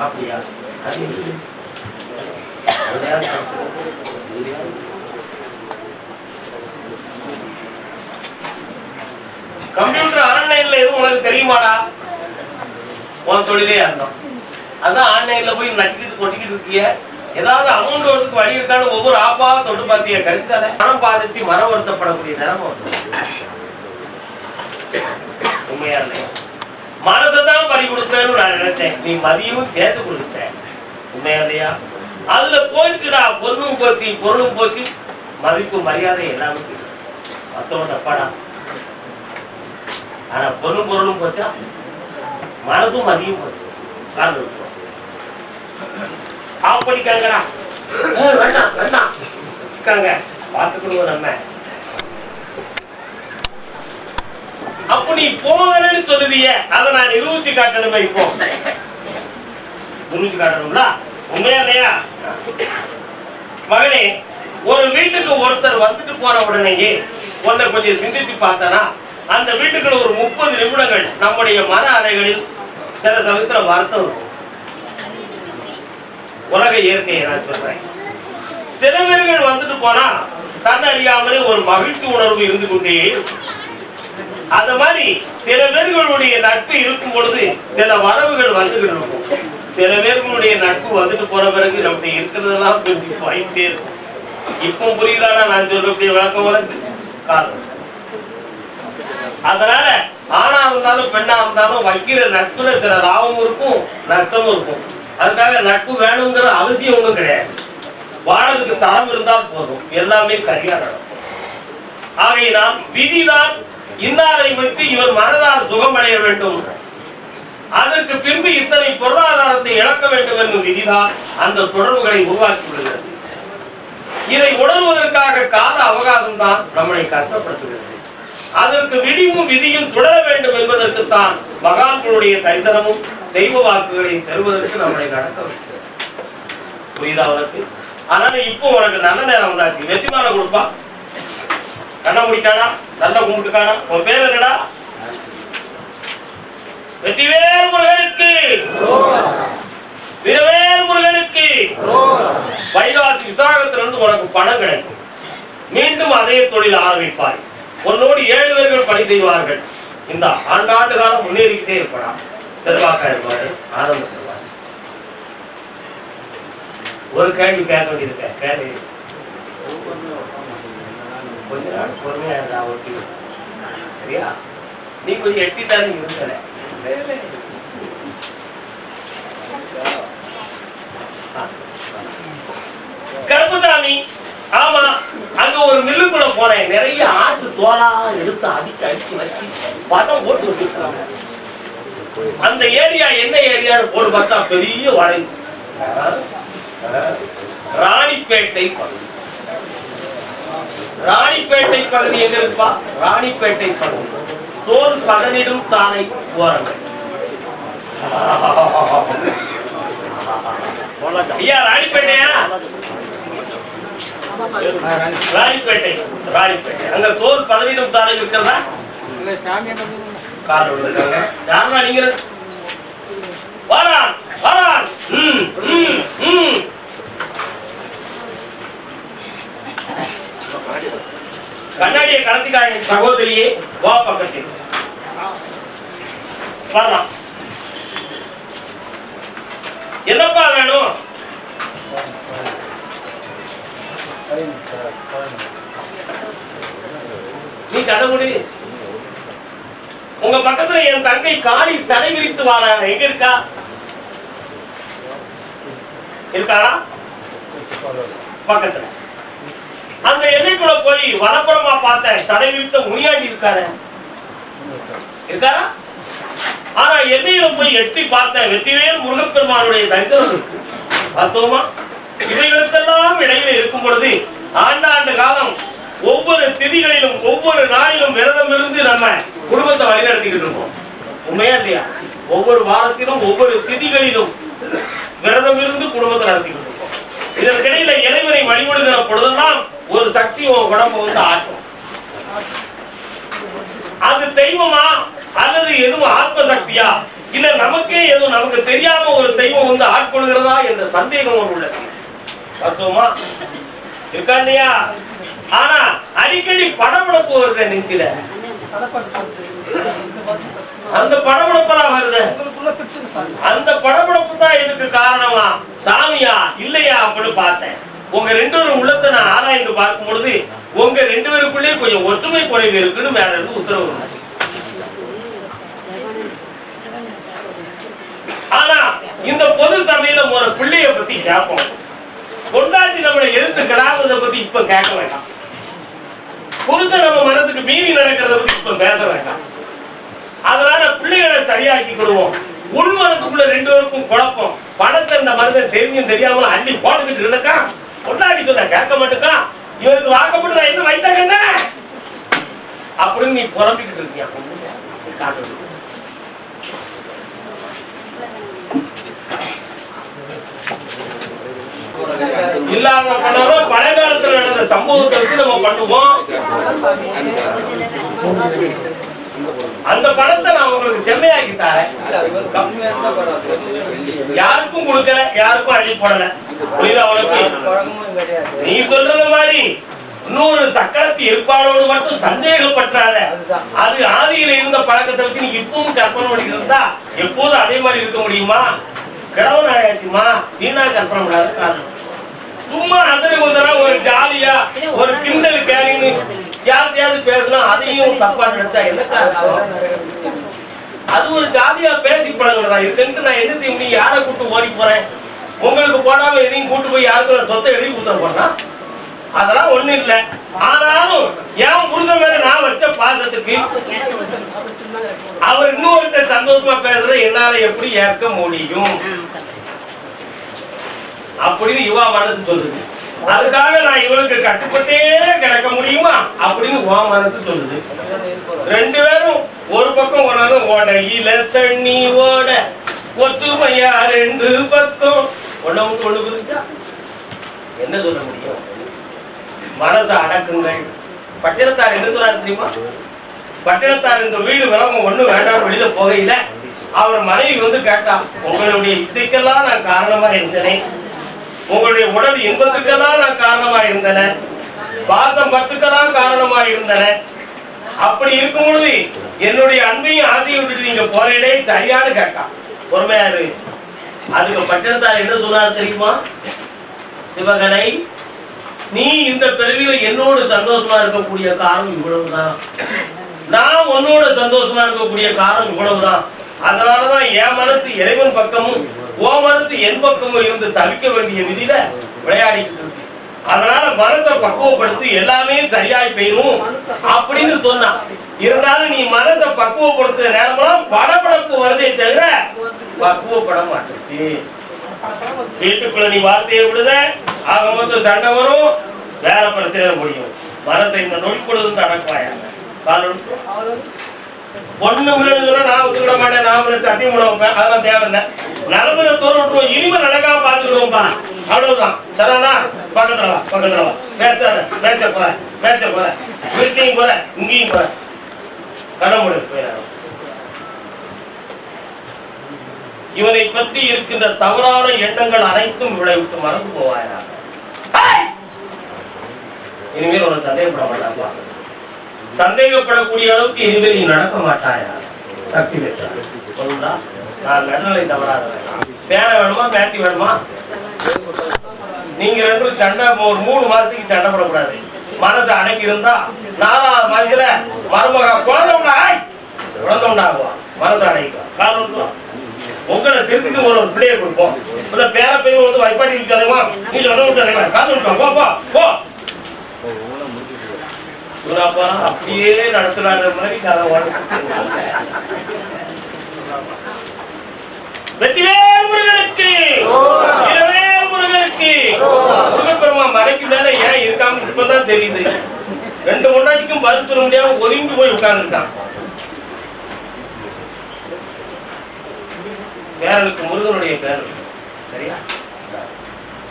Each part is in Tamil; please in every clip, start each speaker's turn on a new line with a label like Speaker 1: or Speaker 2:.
Speaker 1: அப்படியா அது கம்ப்யூட்டர் ஆன்லைன்ல எதுவும் உனக்கு தெரியுமாடா? உன் தொழிலே அர்த்தம். அதான் ஆன்லைன்ல போய் நட்டிட்டு கொட்டிக்கிட்டு இருக்கிய. ஏதாவது அமௌண்ட் வரதுக்கு வழி இருக்கான்னு ஒவ்வொரு ஆப்பா தொட்டு பார்த்திய கழித்தாலே மனம் பாதிச்சு மரம் வருத்தப்படக்கூடிய நிலைமை உண்மையா இல்லையா? மனதை தான் பறி கொடுத்தேன்னு நான் நினைச்சேன் நீ மதியமும் சேர்த்து கொடுத்த. உண்மையாதையா அதுல போயிடுச்சுடா பொருளும் போச்சு பொருளும் போச்சு. மதிப்பு மரியாதை எல்லாமே போயிடுச்சு. மத்தவன் தப்பாடா? ஆனா பொருளும் பொருளும் போச்சா? மனசும் மதியம் போச்சு. காரணம் இருக்கும். ஆஃப் பண்ணிக்காங்கடா வேண்டாம் வேண்டாம். வச்சுக்காங்க. பார்த்துக்கணும் நம்ம. அப்ப நீ போகலன்னு சொல்லுதிய. அதை நான் நிரூபிச்சு காட்டணுமே இப்போ. நிரூபிச்சு காட்டணும்ல? உண்மையா இல்லையா? மகனே ஒரு வீட்டுக்கு ஒருத்தர் வந்துட்டு போன உடனேயே உன்னை கொஞ்சம் சிந்திச்சு பார்த்தனா அந்த வீட்டுக்குள்ள ஒரு முப்பது நிமிடங்கள் நம்முடைய மன அறைகளில் சில சமயத்துல வருத்தம் இருக்கும். உலக இயற்கையை நான் சொல்றேன். சில பேர்கள் வந்துட்டு போனா தன் அறியாமலே ஒரு மகிழ்ச்சி உணர்வு இருந்து கொண்டே அந்த மாதிரி சில பேர்களுடைய நட்பு இருக்கும் பொழுது சில வரவுகள் வந்துகிட்டு இருக்கும். சில பேர்களுடைய நட்பு வந்துட்டு போற பிறகு நம்மகிட்ட இருக்கிறதெல்லாம் கொஞ்சம் இருக்கும். இப்போ புரியுதானா நான் சொல்லக்கூடிய விளக்கம் வளர்ந்து காரணம். அதனால ஆணா இருந்தாலும் பெண்ணா இருந்தாலும் வைக்கிற நட்புல சில லாபமும் இருக்கும் நஷ்டமும் இருக்கும். அதுக்காக நட்பு வேணுங்கிற அவசியம் ஒன்றும் கிடையாது. வாழறதுக்கு தரம் இருந்தால் போதும். எல்லாமே சரியா நடக்கும். ஆகையினால் விதிதான் இன்னாரை விட்டு இவர் மனதால் சுகமடைய வேண்டும். அதற்கு பின்பு இத்தனை பொருளாதாரத்தை இழக்க வேண்டும் என்னும் விதிதான் அந்த தொடர்புகளை உருவாக்கி விடுகிறது இதை உணர்வதற்காக கால அவகாசம் தான் நம்மளை கஷ்டப்படுத்துகிறது. அதற்கு விடிவும் விதியும் சுடர வேண்டும் என்பதற்குத்தான் மகான்களுடைய தரிசனமும் தெய்வ வாக்குகளையும் பெறுவதற்கு நம்மளை நடக்க வைக்கிறது. புரியுதா உனக்கு? அதனால இப்போ உனக்கு நல்ல நேரம் வந்தாச்சு. வெற்றிமான கொடுப்பான் கண்ண முடிக்கானா நல்ல கும்பிட்டுக்கானா உன் பேர் என்னடா? வெற்றிவேல் முருகனுக்கு வீரவேல் முருகனுக்கு வைகாசி விசாகத்திலிருந்து உனக்கு பணம் கிடைக்கும். மீண்டும் அதே தொழில் ஆரம்பிப்பாய். உன்னோடு ஏழு பேர்கள் பணி செய்வார்கள். இந்த ஆண்டாண்டு காலம் முன்னேறிக்கிட்டே இருப்படா. செல்வாக்கா இருப்பாரு ஆனந்த பெறுவார் ஒரு கேள்வி கேட்க வேண்டியிருக்க கேள்வி கொஞ்ச நாள் பொறுமையா இருந்தா ஓகே சரியா? நீ கொஞ்சம் எட்டித்தானே இருந்தல. கருப்புதாமி ஆமா அங்க ஒரு மில்லுக்குள்ள போனேன். நிறைய ஆட்டு தோலா எடுத்து அடிச்சு அடிச்சு வச்சு படம் போட்டு வச்சிருக்காங்க. அந்த ஏரியா என்ன ஏரியான்னு போட்டு பார்த்தா பெரிய வளைவு. ராணிப்பேட்டை பகுதி. ராணிப்பேட்டை பகுதி எங்க இருப்பா ராணிப்பேட்டை பகுதி. தோல் பதனிடும் சாலை ஓரங்கள். ஐயா ராணிப்பேட்டையா ராணிப்பேட்டை ராணிப்பேட்டை. அங்க தோல் பதனிடும் சாலை இருக்கிறதா கால் விழுந்துருக்காங்க யாருன்னா நீங்க ரெண்டு- வாடான். ம் ம் ம். கண்ணாடியை கடத்திக்காங்க சகோதரியே. வா பக்கத்தில். வரலாம் என்னப்பா வேணும்? நீ கடவுடி உங்க பக்கத்துல என் தங்கை காளி தடை விரித்து வாராங்க. எங்க இருக்கா? இருக்காளா? பக்கத்துல. அந்த எல்லைக்குள்ள போய் வலப்புறமா பார்த்தேன். தடை விரித்த முனியாண்டி இருக்காரு. இருக்காரா? ஆனா எல்லையில போய் எட்டி பார்த்தேன். வெற்றிவேல் முருகப்பெருமானுடைய தரிசனம் இருக்கு. பார்த்தோமா? இவைகளுக்கெல்லாம் இடையில இருக்கும் பொழுது ஆண்டாண்டு காலம் ஒவ்வொரு திதிகளிலும் ஒவ்வொரு நாளிலும் விரதம் இருந்து நம்ம குடும்பத்தை வழிநடத்திக்கிட்டு இருக்கோம். உண்மையா இல்லையா? ஒவ்வொரு வாரத்திலும் ஒவ்வொரு திதிகளிலும் விரதம் இருந்து குடும்பத்தை நடத்திக்கிட்டு இருக்கோம். இதற்கிடையில இறைவனை வழிபடுகிற பொழுதெல்லாம் ஒரு சக்தி உன் உடம்பு வந்து ஆற்றும் அது தெய்வமா? அல்லது எதுவும் ஆத்ம சக்தியா இல்ல நமக்கே எதுவும் நமக்கு தெரியாம ஒரு தெய்வம் வந்து ஆட்கொள்கிறதா என்ற சந்தேகம் ஒரு உள்ளது. தத்துவமா? இருக்கா இல்லையா? ஆனா அடிக்கடி படபடப்பு வருது நெஞ்சில. அந்த படபடப்பெல்லாம் வருது. அந்த படபடப்பு தான் இதுக்கு காரணமா? சாமியா இல்லையா அப்படின்னு பார்த்தேன். உங்க ரெண்டு பேரும் உள்ளத்தை நான் ஆராய்ந்து பார்க்கும் பொழுது உங்க ரெண்டு பேருக்குள்ளேயே கொஞ்சம் ஒற்றுமை குறைவு இருக்குன்னு மேல இருந்து உத்தரவு ஆனா இந்த பொது சபையில ஒரு பிள்ளைய பத்தி கேட்போம். கொண்டாட்டி நம்மளை எதிர்த்து கிடாததை பத்தி இப்ப கேட்க வேண்டாம். புருஷன் நம்ம மனதுக்கு மீறி நடக்கிறத பத்தி இப்ப பேச வேண்டாம். அதனால பிள்ளைகளை சரியாக்கி கொடுவோம் உள் மனத்துக்குள்ள ரெண்டு பேருக்கும் குழப்பம். பணத்தை இந்த மனதை தெரிஞ்சும் தெரியாம அள்ளி போட்டுக்கிட்டு இருக்கா கொண்டாடி சொன்ன கேட்க மாட்டேக்கா? இவருக்கு வாக்கப்பட்டு நான் என்ன வைத்தாங்க என்ன? அப்படின்னு நீ புலம்பிக்கிட்டு இருக்கியா? காட்டு. இல்லாத பண்ணாலும் பழைய காலத்துல நடந்த சம்பவத்தை நம்ம பண்ணுவோம். அந்த பணத்தை நான் உங்களுக்கு செம்மையாக்கி தரேன். யாருக்கும் கொடுக்கல யாருக்கும் அள்ளி போடல. புரியுதா உனக்கு நீ சொல்றது மாதிரி இன்னொரு சக்கரத்து ஏற்பாடோடு மட்டும் சந்தேகப்பட்டாத அது ஆதியில இருந்த பழக்கத்தை வச்சு நீ இப்பவும் கற்பனை பண்ணிட்டு இருந்தா எப்போதும் அதே மாதிரி இருக்க முடியுமா? கிழவன் ஆயாச்சுமா? வீணா கற்பனை பண்ணாத காரணம். சும்மா அதிரி குந்தரா ஒரு ஜாலியா ஒரு கிண்டல் கேரின்னு யார்கிட்டயாவது பேசினா அதையும் தப்பா நினைச்சா என்ன அது ஒரு ஜாலியா பேசி பழகுறதா இதுக்கு நான் என்ன செய்ய முடியும்? யாரை கூட்டு ஓடி போறேன்? உங்களுக்கு போடாம எதையும் கூட்டு போய் யாருக்கும் நான் சொத்தை எழுதி கொடுத்துட போறேன்னா அதெல்லாம் ஒண்ணு இல்ல. ஆனாலும் என் புருஷன் மேல நான் வச்ச பாசத்துக்கு அவர் இன்னொருத்த சந்தோஷமா பேசுறதை என்னால எப்படி ஏற்க முடியும்? அப்படின்னு இவா மனசு சொல்லுது. அதுக்காக நான் இவளுக்கு கட்டுப்பட்டே கிடக்க முடியுமா அப்படின்னு உன் மனசு சொல்லுது. ரெண்டு பேரும் ஒரு பக்கம் ஒன்னாவது ஓடையில தண்ணி ஓட ஒத்துமையா ரெண்டு பக்கம். ஒண்ண ஒண்ணு புரிஞ்சா என்ன சொல்ல முடியும்? மனதை அடக்குங்கள். பட்டினத்தார் என்ன சொல்றாரு தெரியுமா? பட்டினத்தார் இந்த வீடு விளம்பரம் ஒண்ணு வேண்டாம் வெளியில போகையில அவர் மனைவி வந்து கேட்டா உங்களுடைய இச்சைக்கெல்லாம் நான் காரணமா இருந்தேனே. உங்களுடைய உடல் இன்பத்துக்கெல்லாம் நான் காரணமா இருந்தன பாதம் பற்றுக்கெல்லாம் காரணமா இருந்தன அப்படி இருக்கும் பொழுது என்னுடைய அன்பையும் ஆசையும் விட்டுட்டு நீங்க போறீடே சரியான்னு கேட்டான் பொறுமையா இரு. அதுக்கு பட்டினத்தார் என்ன சொன்னார் தெரியுமா? சிவகலை நீ இந்த பிறவியில என்னோடு சந்தோஷமா இருக்கக்கூடிய காரணம் இவ்வளவுதான். நான் உன்னோட சந்தோஷமா இருக்கக்கூடிய காரணம் இவ்வளவுதான். அதனாலதான் என் மனசு இறைவன் பக்கமும் உன் மனசு என் பக்கமும் இருந்து தவிக்க வேண்டிய விதியில விளையாடிக்கிட்டு இருக்கு. அதனால மனத்தை பக்குவப்படுத்தி எல்லாமே சரியாய் பெய்யும் அப்படின்னு சொன்னான் இருந்தாலும் நீ மனத்தை பக்குவப்படுத்துற நேரமெல்லாம் படபடப்பு வருதே தவிர பக்குவப்பட மாட்டேங்குது. வீட்டுக்குள்ள நீ வார்த்தையை விடுத ஆக மொத்தம் சண்டை வரும் வேற பிரச்சனை முடியும். மரத்தை இந்த நொழிப்பொழுதும் பொழுதும் அடக்குவாயா கால் ஒன்று. ஒண்ணு நான் ஒத்துக்கிட மாட்டேன் நான் சத்தியம் பண்ண வைப்பேன். அதெல்லாம் தேவையில்லை. நடந்ததை தோற விட்டுருவோம். இனிமே நடக்காம பார்த்துக்கிடுவோம்ப்பா. அவ்வளவுதான். சரிண்ணா பக்கத்துல வா பக்கத்துல வா. பேச்சாத போற போற. போற இங்கேயும் போற. போயிடாரு இவனை பற்றி இருக்கின்ற தவறான எண்ணங்கள் அனைத்தும் விளைவிட்டு மறந்து போவாயா? இனிமேல் ஒரு சந்தேகப்பட மாட்டாங்க சந்தேகப்படக்கூடிய அளவுக்கு இனிமேல் நீ நடக்க மாட்டாயா? சக்தி பெற்றா சொல்லுடா நான் நடுநிலை தவறாதவன். பேர வேணுமா பேத்தி வேணுமா? நீங்க ரெண்டும் சண்டை ஒரு மூணு மாதத்துக்கு சண்டை போடக்கூடாது மனதை அடக்கி இருந்தா நாலாவது மாதத்துல மருமக குழந்தை உண்டாய் குழந்தை உண்டாகுவா மனசை அடைக்கலாம் காரணம் உங்களை திருத்திக்கு ஒரு ஒரு பிள்ளையை கொடுப்போம். இல்ல பேர பையன் வந்து வைப்பாட்டி தலைவா நீ சொல்ல விட்டு காரணம் போ போ. போ இவரப்பா அப்படியே நடத்துறாங்க மாதிரி கதை வெற்றிவேல் முருகனுக்கு! இரவேல் முருகனுக்கு! முருகப்பெருமா மலைக்கு மேல ஏன் இருக்காம இப்பதான் தெரியுது. ரெண்டு முன்னாடிக்கும் பதில் சொல்ல முடியாம ஒதுங்கி போய் உட்கார்ந்துருக்கான். பேரனுக்கு முருகனுடைய பேரன். சரியா?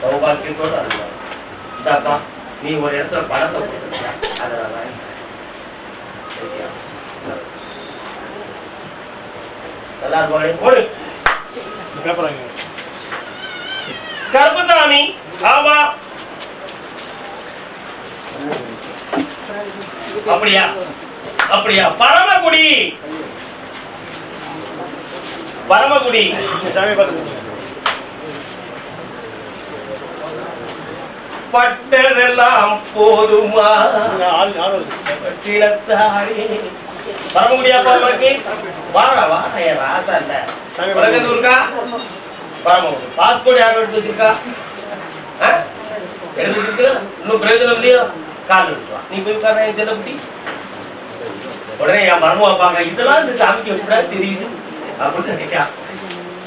Speaker 1: சௌபாக்கியத்தோட இருந்தான் இந்தாப்பா நீ ஒரு இடத்துல பணத்தை கொடுத்துருக்கியா? அதை நான் வாங்கிக்கிறேன். சரியா? நல்லா இருப்பாங்க
Speaker 2: வாங்க
Speaker 1: கருப்பசாமி ஆமா அப்படியா? அப்படியா? பரமக்குடி பரமக்குடி பட்டதெல்லாம் போதுமா?
Speaker 2: ஆள்
Speaker 1: பரமக்குடியாப்பா உனக்கு வாடா வாடா என் ராசா இல்ல உனக்கு இருக்கா? பரமக்குடி பாஸ்போர்ட் யாரும் எடுத்து வச்சிருக்கா? ஆ? எடுத்து வச்சிருக்கு? இன்னும் பிரயோஜனம் இல்லையோ? கால் எடுத்து வா. நீ போய் உட்கார என் செல்லக்குட்டி உடனே என் மர்மமா இதெல்லாம் இந்த சாமிக்கு எப்படா தெரியுது? அப்படின்னு நினைக்கா.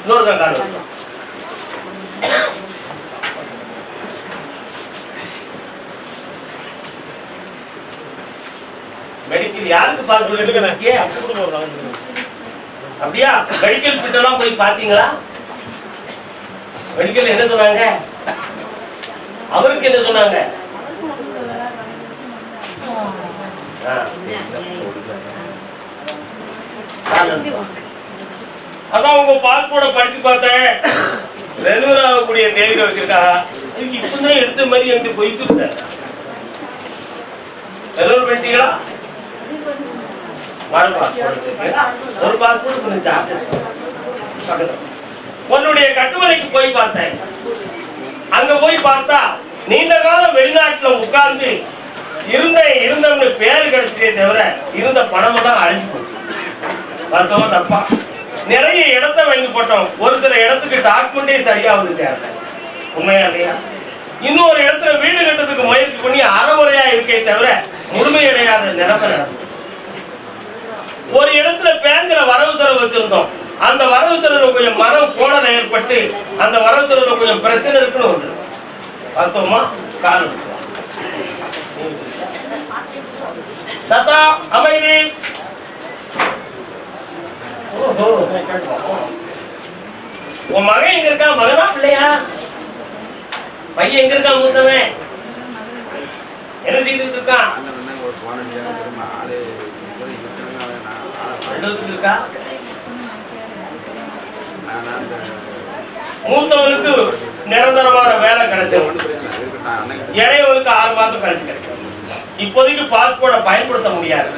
Speaker 1: இன்னொருதான் கால் மெடிக்கல் யாருக்கு
Speaker 2: நாலு
Speaker 1: அப்படியா? மெடிக்கல் ஃபிட்டெல்லாம் போய் பார்த்தீங்களா? மெடிக்கல் என்ன சொன்னாங்க? அவருக்கு என்ன சொன்னாங்க. அதான் உங்க பாஸ்போர்ட்டை படிச்சு பார்த்தேன். ரெனுவர் ஆகக்கூடிய தேதியில வச்சிருக்கா இப்பதான் எடுத்த மாதிரி என்கிட்ட போயிட்டு இருந்தேன் ரெனுவர் பண்ணிட்டீங்களா பாஸ்போர்ட் ஒரு பாஸ்போர்ட் கொஞ்சம் சார்ஜஸ் உன்னுடைய கட்டுமலைக்கு போய் பார்த்தேன். அங்க போய் பார்த்தா நீண்ட காலம் வெளிநாட்டுல உட்கார்ந்து இருந்த இருந்தவங்க பேர் கிடைச்சதே தவிர இருந்த பணமெல்லாம் அழிஞ்சு போச்சு. மருத்துவம் தப்பா? நிறைய இடத்த வாங்கி போட்டோம். ஒரு சில இடத்துக்கு டாக்குமெண்டே சரியா வந்து சேர்ந்தேன் உண்மையா இல்லையா? இன்னொரு இடத்துல வீடு கட்டுறதுக்கு முயற்சி பண்ணி அறமுறையா இருக்கே தவிர முழுமையடையாத நிலைமை நடந்தது ஒரு இடத்துல பேங்க்ல வரவு தரவு வச்சிருந்தோம். அந்த வரவு தரவுல கொஞ்சம் மரம் கோணல் ஏற்பட்டு அந்த வரவு தரவுல கொஞ்சம் பிரச்சனை இருக்குன்னு ஒன்று வாஸ்தவமா காலம் தாத்தா அமைதி. ஓஹோ. உன் மகன் எங்க இருக்கான் மகனா? பிள்ளையா? பையன் எங்க இருக்கான் மூத்தவன்? என்ன செய்துட்டு இருக்கான்? ரெண்டு இருக்கா மூத்தவனுக்கு நிரந்தரமான வேலை கிடைச்சிடும் இளையவனுக்கு ஆறு மாதம் கழிச்சு கிடைக்கும். இப்போதைக்கு பாஸ்போர்ட்டை பயன்படுத்த முடியாது.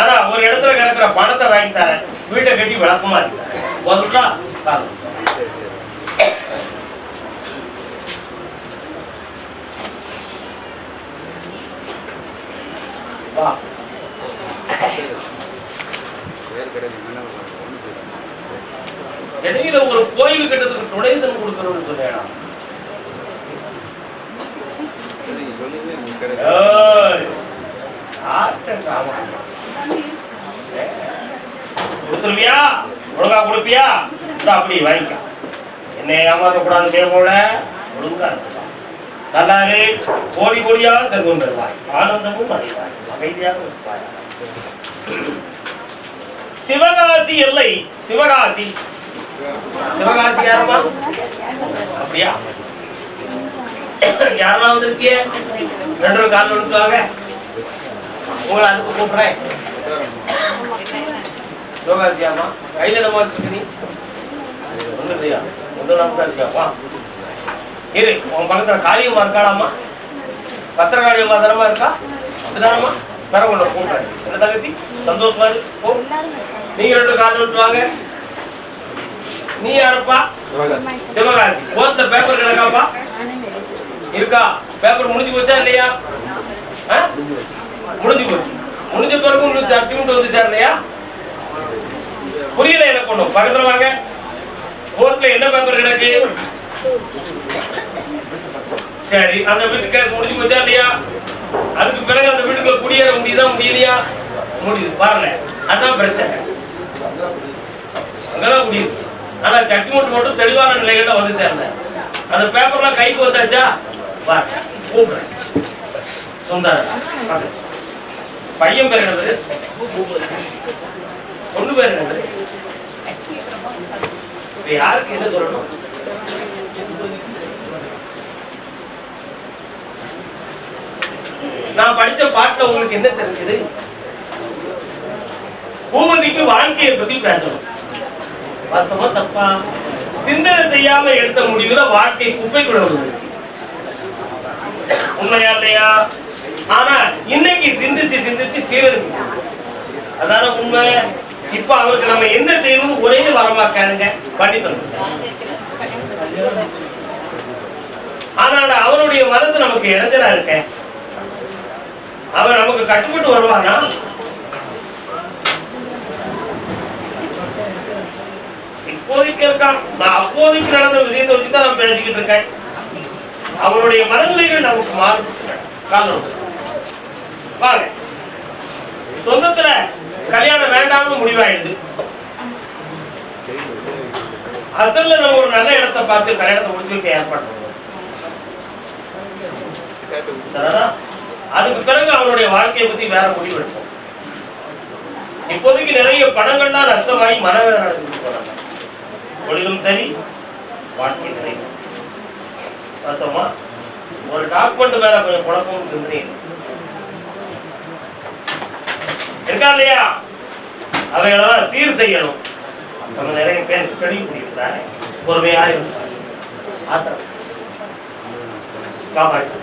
Speaker 1: ஆனா ஒரு இடத்துல கிடக்குற பணத்தை வாங்கி தரேன். வீட்டை கட்டி விளக்கமா இருக்கு. Wow காலம். வா இடையில ஒரு கோயில் கட்டத்துக்கு டொனேஷன் கொடுக்கணும்னு சொன்னேன்? ஏய், யார்கிட்ட drama? கொடுத்துருவியா? ஒழுங்கா கொடுப்பியா? இந்தா அப்படி வாங்கிக்க. என்னை ஏமாத்த கூடாது தேவோட ஒழுங்கா இருக்கலாம் நல்லாரு கோடி கோடியா செல்வம் பெறுவாய். ஆனந்தமும் அடைவாய். அமைதியாக இருப்பாய். சிவகாசி எல்லை சிவகாசி. சிவகாசி யாரம்மா அப்படியா? யாரெல்லாம் வந்திருக்கிய? ரெண்டு கால் எடுத்துவாங்க உங்களை அனுப்ப கூப்பிடுறேன். சிவகாசியாமா கையில என்னமா இருக்கு நீ? ஒண்ணு இல்லையா ஒண்ணு நம்ம தான் இருக்கியா இரு உன் பக்கத்துல காளியம்மா இருக்காளாமா பத்திரகாளியம்மா தானமா இருக்கா? அப்படிதானம்மா? பெற கொண்டு கூப்பிடுறேன். என்ன தங்கச்சி? சந்தோஷமா இருக்கு நீங்க ரெண்டு கால் விட்டு வாங்க நீ யாருப்பா? சிவகாசி. கோர்ட்ல பேப்பர் கிடக்காப்பா? இருக்கா? பேப்பர் முடிஞ்சு போச்சா இல்லையா? முடிஞ்சு போச்சு. முடிஞ்ச பிறகு உங்களுக்கு சர்டிஃபிகேட் வந்துச்சா இல்லையா? புரியல என்ன பண்ணும் பக்கத்துல வாங்க. கோர்ட்ல என்ன பேப்பர் கிடக்கு? சரி அந்த வீட்டுக்கு முடிஞ்சு போச்சா இல்லையா? அதுக்கு பிறகு அந்த வீட்டுக்குள்ள குடியேற முடியுதா முடியலையா? முடியுது. வரல. அதான் பிரச்சனை. அங்கதான் முடியுது ஆனா ஜட்ஜ்மெண்ட் மட்டும் தெளிவான நிலைகிட்ட வந்து சேர்ந்த அந்த பேப்பர்லாம் கைக்கு வந்தாச்சா வா கூப்பிடுறேன். சுந்தர பையன் பேர் என்னது? பொண்ணு பேர் என்னது? யாருக்கு என்ன சொல்லணும்? நான் படிச்ச பாட்டுல உங்களுக்கு என்ன தெரிஞ்சது? பூமதிக்கு வாழ்க்கையை பத்தி பேசணும். வாஸ்தவமா தப்பா சிந்தனை செய்யாம எடுத்த முடிவுல வாழ்க்கை குப்பைக்குள்ள வருது உண்மையா இல்லையா? ஆனா இன்னைக்கு சிந்திச்சு சிந்திச்சு சீரழிச்சு அதான உண்மை? இப்ப அவருக்கு நம்ம என்ன செய்யணும்னு ஒரே வரமா கேளுங்க. பண்ணி தந்துருக்கேன் ஆனால் அவருடைய மனது நமக்கு இடைஞ்சலா இருக்க அவன் நமக்கு கட்டுப்பட்டு வருவானா? இப்போதைக்கு இருக்கான் நான் அப்போதைக்கு நடந்த விஷயத்தை வச்சு தான் நான் பேசிக்கிட்டு இருக்கேன். அவனுடைய மனநிலைகள் நமக்கு மாறும் காரணம் சொந்தத்துல கல்யாணம் வேண்டாம்னு முடிவாயிடுது. அசல்ல நம்ம ஒரு நல்ல இடத்தை பார்த்து கல்யாணத்தை முடிச்சு வைக்க ஏற்பாடு அதுக்கு பிறகு அவனுடைய வாழ்க்கையை பத்தி வேற முடிவு எடுப்போம் இப்போதைக்கு நிறைய படங்கள்லாம் நஷ்டமாகி மனவேதனை அடைஞ்சிட்டு போறாங்க. ஒளியும் சரி வாழ்க்கையும் சரி. பார்த்தோமா? ஒரு டாக்குமெண்ட் மேல கொஞ்சம் குழப்பமும் சிந்தனையும் இருக்கா இல்லையா? அவைகளெல்லாம் சீர் செய்யணும். நம்ம நிறைய பேச தெளிவு முடியும் பொறுமையாக இருந்தாங்க ஆத்திரம் காப்பாற்று